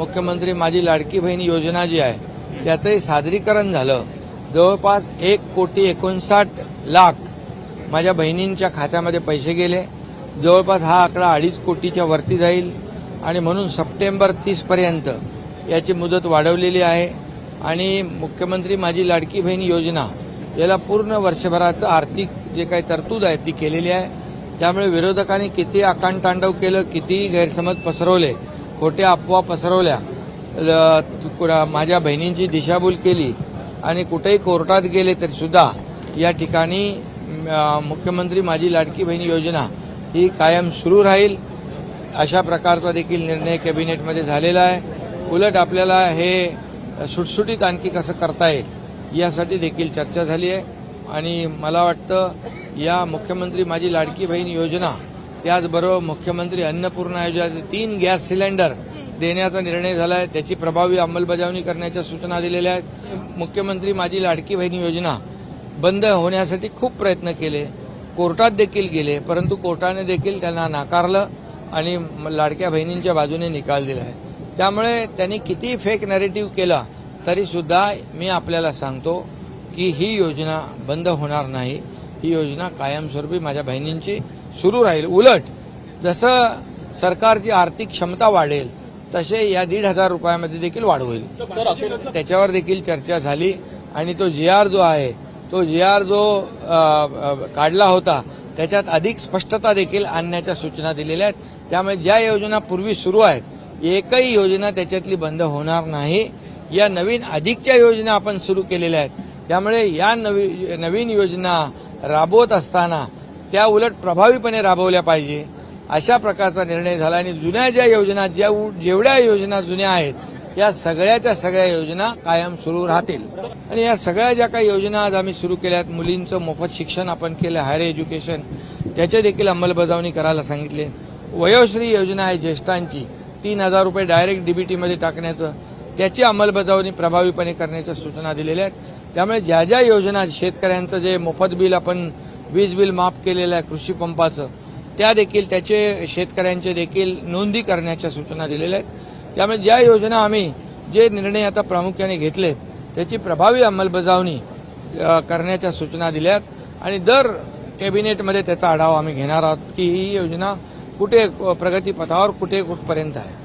मुख्यमंत्री माझी लाडकी बहीण योजना जी आहे त्याचंही सादरीकरण झालं. जवळपास एक कोटी एकोणसाठ लाख माझ्या बहिणींच्या खात्यामध्ये पैसे गेले. जवळपास हा आकडा अडीच कोटीच्या वरती जाईल आणि म्हणून सप्टेंबर तीसपर्यंत याची मुदत वाढवलेली आहे. आणि मुख्यमंत्री माझी लाडकी बहीण योजना याला पूर्ण वर्षभराचं आर्थिक जे काही तरतूद आहे ती केलेली आहे. त्यामुळे विरोधकांनी किती आकांतांडव केलं कितीही गैरसमज पसरवले खोट्या अफवा पसरवल्या. ल- कुणा- माझ्या बहिणींची दिशाभूल केली आणि कुठेही कोर्टात गेले तरी सुद्धा या ठिकाणी मुख्यमंत्री माझी लाडकी बहीण योजना ही कायम सुरू राहील. अशा प्रकारचा देखील निर्णय कॅबिनेटमध्ये झालेला आहे. उलट आपल्याला हे सुटसुटीत आणखी कसं करता येईल यासाठी देखील चर्चा झाली आहे. आणि मला वाटतं या मुख्यमंत्री माझी लाडकी बहीण योजना त्याचबरोबर मुख्यमंत्री अन्नपूर्णा योजनेचे तीन गॅस सिलेंडर देण्याचा निर्णय झाला आहे त्याची प्रभावी अंमलबजावणी करण्याच्या सूचना दिलेल्या आहेत. मुख्यमंत्री माझी लाडकी बहिणी योजना बंद होण्यासाठी खूप प्रयत्न केले. कोर्टात देखील गेले परंतु कोर्टाने देखील त्यांना नाकारलं आणि लाडक्या बहिणींच्या बाजूने निकाल दिला आहे. त्यामुळे त्यांनी किती फेक नॅरेटिव्ह केला तरी सुद्धा मी आपल्याला सांगतो की ही योजना बंद होणार नाही. ही योजना कायमस्वरूपी माझ्या बहिणींची सुरू राहील. उलट जसं सरकारची आर्थिक क्षमता वाढेल तसे या दीड हजार रुपयामध्ये देखील वाढ होईल. त्याच्यावर देखील चर्चा झाली आणि तो जी आर जो आहे तो जी आर जो काढला होता त्याच्यात अधिक स्पष्टता देखील आणण्याच्या सूचना दिलेल्या आहेत. त्यामुळे ज्या योजना पूर्वी सुरू आहेत एकही योजना त्याच्यातली बंद होणार नाही. या नवीन अधिकच्या योजना आपण सुरू केलेल्या आहेत. त्यामुळे या नवी नवीन योजना राबवत असताना त्या उलट प्रभावीपणे राबवल्या पाहिजे. अशा प्रकारचा निर्णय झाला आणि जुन्या ज्या योजना ज्या उ- जेवढ्या योजना जुन्या आहेत या सगळ्याच्या सगळ्या योजना कायम सुरू राहतील. आणि या सगळ्या ज्या काही योजना आज आम्ही सुरू केल्या आहेत मुलींचं मोफत शिक्षण आपण केलं हायर एज्युकेशन त्याचे देखील अंमलबजावणी करायला सांगितले. वयोश्री योजना आहे ज्येष्ठांची तीन हजार रुपये डायरेक्ट डीबीटीमध्ये टाकण्याचं त्याची अंमलबजावणी प्रभावीपणे करण्याच्या सूचना दिलेल्या आहेत. त्यामुळे ज्या ज्या योजना शेतकऱ्यांचं जे मोफत बिल आपण वीज बिल माफ केलेलं आहे कृषी पंपाचं त्या देखील त्याचे शेतकऱ्यांचे देखील नोंदी करण्याच्या सूचना दिलेल्या आहेत. त्यामुळे ज्या योजना आम्ही जे निर्णय आता प्रामुख्याने घेतले त्याची प्रभावी अंमलबजावणी करण्याच्या सूचना दिल्या आहेत. आणि दर कॅबिनेटमध्ये त्याचा आढावा आम्ही घेणार आहोत की ही योजना कुठे प्रगतीपथावर कुठे कुठपर्यंत आहे.